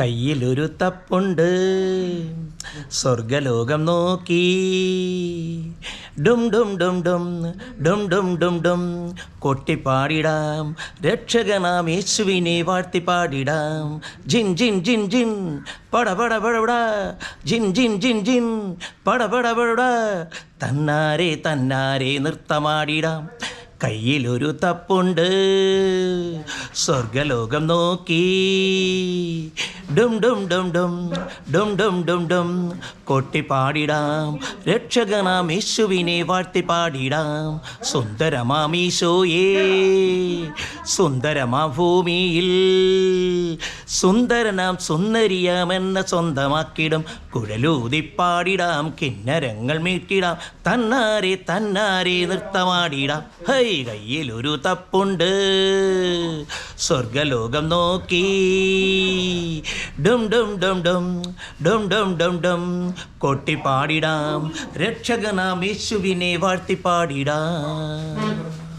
കയ്യിലൊരു തപ്പുണ്ട്. സ്വർഗലോകം നോക്കി. ഡും ഡും ഡും ഡും ഡും ഡും ഡും ഡും. കൊട്ടിപ്പാടിടാം. രക്ഷകനാം യേശുവിനെ വാഴ്ത്തി പാടിടാം ജിൻ ജിൻ ജിൻ ജിൻ. പട പട പടപട ജിൻ ജിൻ ജിൻ ജിൻ. പട പട പടപട തന്നാരെ തന്നാരെ നൃത്തമാടിടാം. കയ്യിലൊരു തപ്പുണ്ട്. സ്വർഗലോകം നോക്കി. ഡും ഡും ഡും ഡും ഡും ഡും ഡും ഡും. കൊട്ടി പാടിടാം രക്ഷകനാം യേശുവിനെ വാഴ്ത്തി പാടിടാം സുന്ദരമാം ഈശോയേ സുന്ദരമാ ഭൂമിയിൽ സുന്ദരനാം സുന്ദരിയാമെന്ന സ്വന്തമാക്കിടും. കുഴലൂതിപ്പാടിടാം കിന്നരങ്ങൾ മീട്ടിടാം തന്നാരെ തന്നാരെ നൃത്തമാടിടാം. ഹൈ കയ്യിലൊരു തപ്പുണ്ട്. സ്വർഗലോകം നോക്കി. ഡും ഡും ഡും ഡും ഡും ഡും ഡും ഡും. കൊട്ടി പാടിടാം രക്ഷകനാം യേശുവിനെ വാഴ്ത്തി പാടിടാം